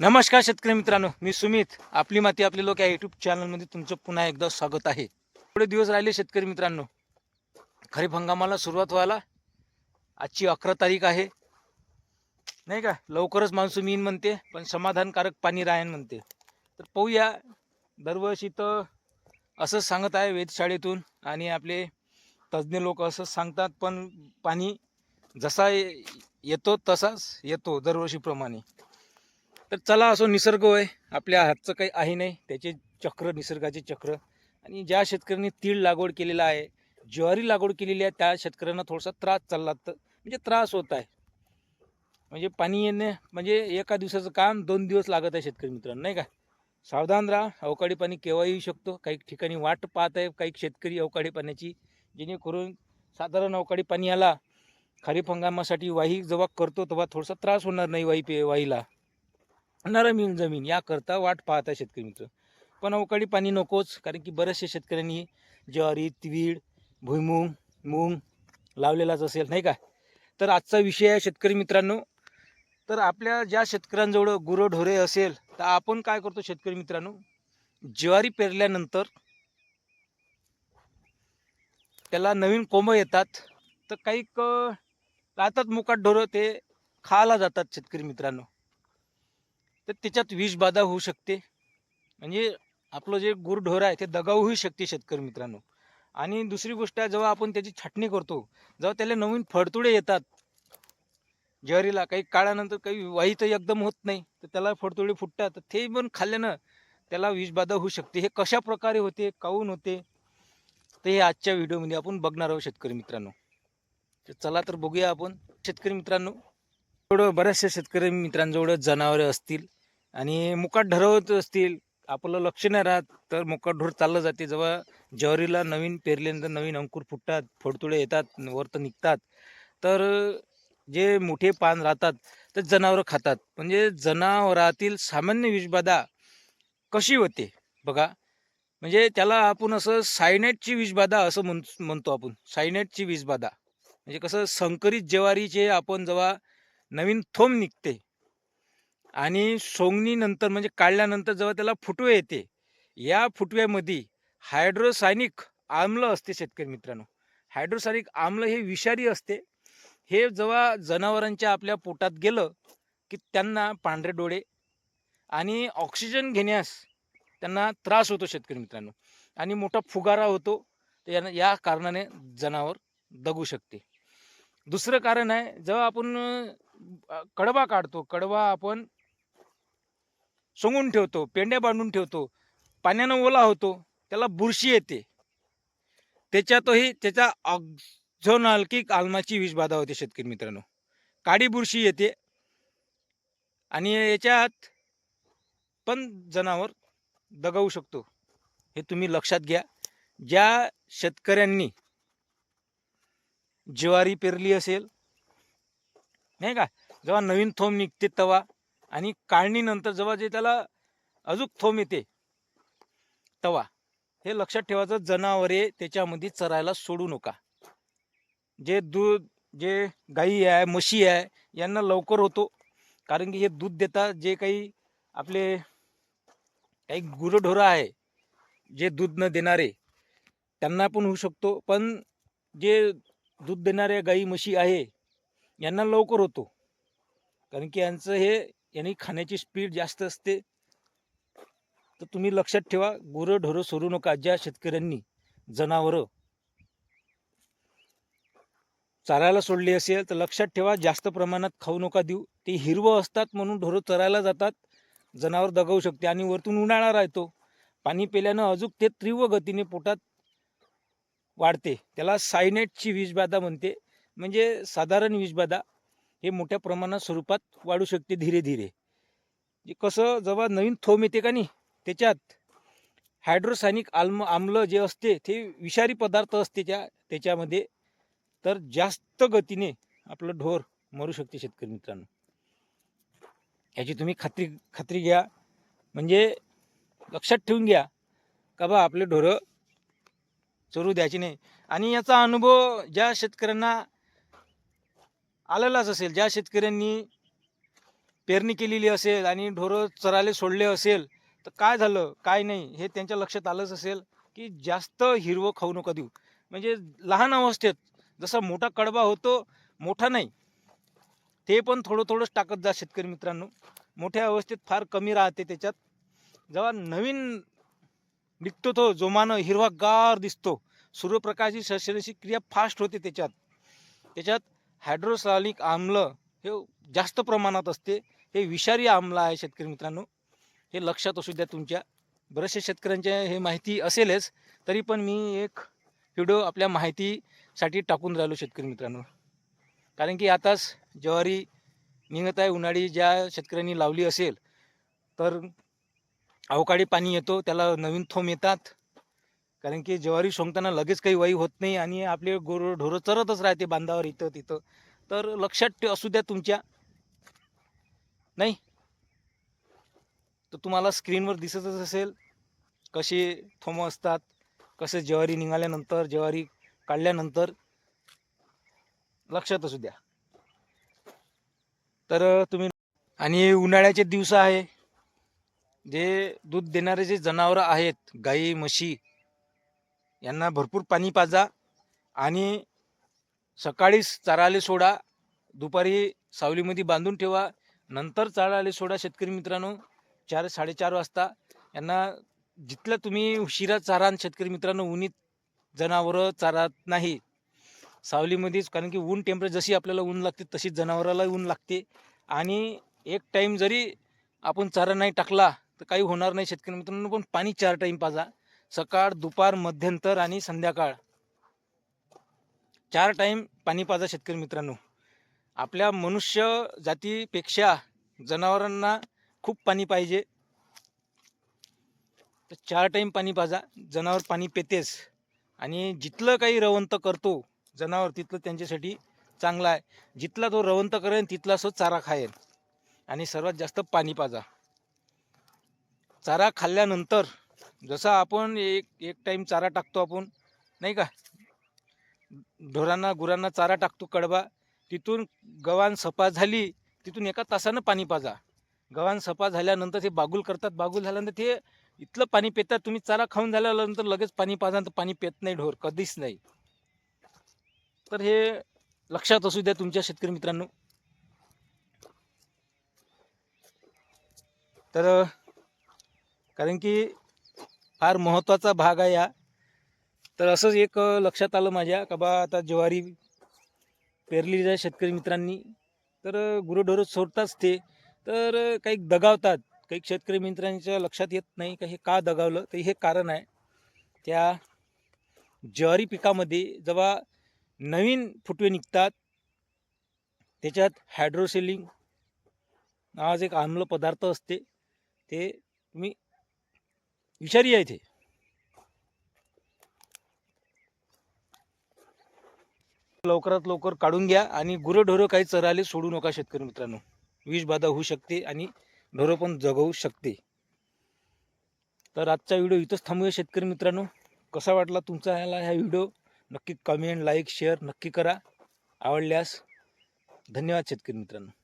नमस्कार शेतकरी मित्रांनो मी सुमित. आपली माती आपले लोक या युट्यूब चॅनलमध्ये तुमचं पुन्हा एकदा स्वागत आहे. थोडे दिवस राहिले शेतकरी मित्रांनो खरीप हंगामाला सुरुवात व्हायला. आजची अकरा तारीख आहे. नाही का? लवकरच मान्सून येईन म्हणते पण समाधानकारक पाणी राहीन म्हणते. तर पाहूया दरवर्षी तर असंच सांगत आहे वेधशाळेतून आणि आपले तज्ज्ञ लोक असंच सांगतात पण पाणी जसा येतो तसाच येतो दरवर्षीप्रमाणे. तर चला असो निसर्ग आहे आपल्या हातचं काही आहे नाही. त्याचे चक्र निसर्गाचे चक्र. आणि ज्या शेतकऱ्यांनी तीळ लागवड केलेला आहे ज्वारी लागवड केलेली आहे त्या शेतकऱ्यांना थोडासा त्रास चालला तर म्हणजे त्रास होत आहे. म्हणजे पाणी येणे म्हणजे एका दिवसाचं काम दोन दिवस लागत आहे शेतकरी मित्रांनो नाही का? सावधान राहा. अवकाळी पाणी केव्हा येऊ शकतो. काही ठिकाणी वाट पाहत आहे काही शेतकरी अवकाळी पाण्याची जेणेकरून साधारण अवकाळी पाणी आला खरीप हंगामासाठी वाही जेव्हा करतो तेव्हा थोडासा त्रास होणार नाही वाही पे वाहीला. नरम येईल जमीन याकरता वाट पाहत आहे शेतकरी मित्र. पण अवकाळी पाणी नकोच कारण की बऱ्याचशा शेतकऱ्यांनी ज्वारी तीळ भुईमुंग मूग लावलेलाच असेल नाही का? तर आजचा विषय आहे शेतकरी मित्रांनो. तर आपल्या ज्या शेतकऱ्यांजवळ गुरंढोरे असेल तर आपण काय करतो शेतकरी मित्रांनो? ज्वारी पेरल्यानंतर त्याला नवीन कोंब येतात तर काही क- राहतात मुकाट ढोरं ते खायला जातात शेतकरी मित्रांनो. तर त्याच्यात विषबाधा होऊ शकते. म्हणजे आपलं जे गुरढोर आहे ते दगावूही होऊ शकते शेतकरी मित्रांनो. आणि दुसरी गोष्ट आहे जेव्हा आपण त्याची छाटणी करतो जेव्हा त्याला नवीन फडतुडे येतात ज्वारीला काही काळानंतर काही वाही तर एकदम होत नाही तर त्याला फडतुडे फुटतात तर ते पण खाल्ल्यानं त्याला विषबाधा होऊ शकते. हे कशा प्रकारे होते काऊन होते तर हे आजच्या व्हिडिओमध्ये आपण बघणार आहोत शेतकरी मित्रांनो. तर चला तर बघूया आपण. शेतकरी मित्रांनो थोडं बऱ्याचशा शेतकरी मित्रांजवळ जनावरे असतील आणि मुकाट ढरवत असतील आपलं लक्ष नाही राहत तर मुकाट ढोर चाललं जाते. जेव्हा ज्वारीला नवीन पेरल्यानंतर नवीन अंकुर फुटतात फोडतुळे येतात वरतं निघतात. तर जे मोठे पान राहतात तर जनावरं खातात. म्हणजे जनावरातील सामान्य विषबाधा कशी होते? बघा. म्हणजे त्याला आपण असं सायनेटची विषबाधा असं म्हण म्हणतो आपण. सायनेटची विषबाधा. म्हणजे कसं संकरित ज्वारीचे आपण जेव्हा नवीन थोम निघते आणि सोंगणीनंतर म्हणजे काढल्यानंतर जेव्हा त्याला फुटवे येते या फुटव्यामध्ये हायड्रोसायनिक आम्ल असते शेतकरी मित्रांनो. हायड्रोसायनिक आम्ल हे विषारी असते. हे जेव्हा जनावरांच्या आपल्या पोटात गेलं की त्यांना पांढरे डोळे आणि ऑक्सिजन घेण्यास त्यांना त्रास होतो शेतकरी मित्रांनो. आणि मोठा फुगारा होतो तर यानं या कारणाने जनावर दगू शकते. दुसरं कारण आहे जेव्हा आपण कडवा काढतो कडवा आपण सोंगून ठेवतो पेंड्या बांधून ठेवतो पाण्यानं ओला होतो त्याला बुरशी येते. त्याच्यातही त्याच्या ऑक्झोनाल्किक आल्माची विषबाधा होते शेतकरी मित्रांनो. काळी बुरशी येते. आणि याच्यात पण जनावर दगावू शकतो. हे तुम्ही लक्षात घ्या. ज्या शेतकऱ्यांनी ज्वारी पेरली असेल नाही का? जेव्हा नवीन थोम निघते तेव्हा आणि काढणीनंतर जेव्हा जे त्याला अजून थोम येते तवा हे लक्षात ठेवायचं जनावरे त्याच्यामध्ये चरायला सोडू नका. जे दूध जे गाई आहे म्हशी आहे यांना लवकर होतो. कारण की हे दूध देतात जे काही आपले काही गुरंढोरं आहे जे दूध न देणारे त्यांना पण होऊ शकतो. पण जे दूध देणाऱ्या गाई म्हशी आहे यांना लवकर होतो. कारण की यांचं हे यांनी खाण्याची स्पीड जास्त असते तर तुम्ही लक्षात ठेवा गुरं ढोरं सोडू नका ज्या शेतकऱ्यांनी जनावरं चरायला सोडली असेल तर लक्षात ठेवा जास्त प्रमाणात खाऊ नका देऊ. ते हिरवं असतात म्हणून ढोरं चरायला जातात जनावर दगावू शकते आणि वरतून उन्हाळा राहतो. पाणी पिल्यानं अजून ते तीव्र गतीने पोटात वाढते. त्याला सायनेटची विषबाधा म्हणते. म्हणजे साधारण विषबाधा. हे मोठ्या प्रमाणात स्वरूपात वाढू शकते धीरे धीरे जे कसं जेव्हा नवीन थोम येते का नाही त्याच्यात हायड्रोसायनिक आल्म आम्ल जे असते ते विषारी पदार्थ असते त्या त्याच्यामध्ये तर जास्त गतीने आपलं ढोर मरू शकते शेतकरी मित्रांनो. याची तुम्ही खात्री खात्री घ्या. म्हणजे लक्षात ठेवून घ्या का बा आपले ढोरं चोरू द्यायची नाही. आणि याचा अनुभव ज्या शेतकऱ्यांना आलेलाच असेल. ज्या शेतकऱ्यांनी पेरणी केलेली असेल आणि ढोरं चराले सोडले असेल तर काय झालं काय नाही हे त्यांच्या लक्षात आलंच असेल की जास्त हिरवं खाऊ नका देऊ. म्हणजे लहान अवस्थेत जसा मोठा कडबा होतो मोठा नाही. ते पण थोडं थोडंच टाकत जा शेतकरी मित्रांनो. मोठ्या अवस्थेत फार कमी राहते त्याच्यात. जेव्हा नवीन निघतो तो जोमानं हिरवागार दिसतो. सूर्यप्रकाशची श्वसनाची क्रिया फास्ट होते त्याच्यात. त्याच्यात हायड्रोसॉलिक आम्ल हे जास्त प्रमाणात असते. हे विषारी आम्ल आहे शेतकरी मित्रांनो. हे लक्षात असू द्या तुमच्या. बऱ्याचशा शेतकऱ्यांच्या हे माहिती असेलच तरी पण मी एक व्हिडिओ आपल्या माहितीसाठी टाकून राहिलो शेतकरी मित्रांनो. कारण की आताच ज्वारी निघत आहे उन्हाळी ज्या शेतकऱ्यांनी लावली असेल तर अवकाळी पाणी येतो त्याला नवीन थोम येतात. कारण की ज्वारी सोंगताना लगेच काही वाई होत नाही आणि आपले गोर ढोरं चरतच राहते बांधावर इथं तिथं. तर लक्षात ठेव असू द्या तुमच्या. नाही? तर तुम्हाला स्क्रीनवर दिसतच असेल कसे थोमं असतात कसे ज्वारी निघाल्यानंतर ज्वारी काढल्यानंतर. लक्षात असू द्या. तर तुम्ही आणि उन्हाळ्याचे दिवस आहे. जे दूध देणारे जे जनावरं आहेत गाई म्हशी यांना भरपूर पाणी पाजा आणि सकाळीच चाराले सोडा दुपारी सावलीमध्ये बांधून ठेवा नंतर चाराले सोडा शेतकरी मित्रांनो. चार साडेचार वाजता यांना जिथलं तुम्ही उशिरा चारान शेतकरी मित्रांनो उन्हीत जनावरं चारात नाही. सावलीमध्येच कारण की ऊन टेम्परेचर जशी आपल्याला ऊन लागते तशीच जनावराला ऊन लागते. आणि एक टाईम जरी आपण चारा नाही टाकला तर काही होणार नाही शेतकरी मित्रांनो पण पाणी चार टाईम पाजा. सकाळ दुपार मध्यंतर आणि संध्याकाळ. चार टाईम पाणी पाजा शेतकरी मित्रांनो. आपल्या मनुष्य जातीपेक्षा जनावरांना खूप पाणी पाहिजे. तर चार टाईम पाणी पाजा जनावर पाणी पेतेच आणि जिथलं काही रवंत करतो जनावर तिथलं त्यांच्यासाठी चांगलं आहे. जिथला तो रवंत करेन तिथला सो चारा खायन. आणि सर्वात जास्त पाणी पाजा. चारा खाल्ल्यानंतर जसा आपण एक एक टाईम चारा टाकतो आपण नाही का? ढोरांना गुरांना चारा टाकतो कडबा तिथून गव्हाण सपा झाली तिथून एका तासानं पाणी पाजा. गव्हाण सपा झाल्यानंतर ते बागुल करतात बागुल झाल्यानंतर ते इथलं पाणी पितात तुम्ही चारा खाऊन झाल्यानंतर लगेच पाणी पाजा तर पाणी पेत नाही ढोर कधीच नाही. तर हे लक्षात असू द्या तुमच्या शेतकरी मित्रांनो. तर कारण की फार महत्त्वाचा भाग आहे हा. तर असंच एक लक्षात आलं माझ्या का बा आता ज्वारी पेरली जाय शेतकरी मित्रांनी. तर गुरुढोरं सोडताच ते. तर काही दगावतात. काही शेतकरी मित्रांच्या लक्षात येत नाही का हे का दगावलं? तर हे कारण आहे. त्या ज्वारी पिकामध्ये जेव्हा नवीन फुटवे निघतात त्याच्यात हायड्रोसेलिंग नावाचं एक आम्ल पदार्थ असते. ते तुम्ही विषारी आहे ते. लवकरात लवकर काढून घ्या आणि गुरंढोरं काही चराले सोडू नका शेतकरी मित्रांनो. विषबाधा होऊ शकते आणि ढोरं पण जगवू शकते. तर आजचा व्हिडिओ इथंच थांबूया शेतकरी मित्रांनो. कसा वाटला तुमचा ह्याला हा व्हिडिओ? नक्की कमेंट लाईक शेअर नक्की करा. आवडल्यास धन्यवाद शेतकरी मित्रांनो.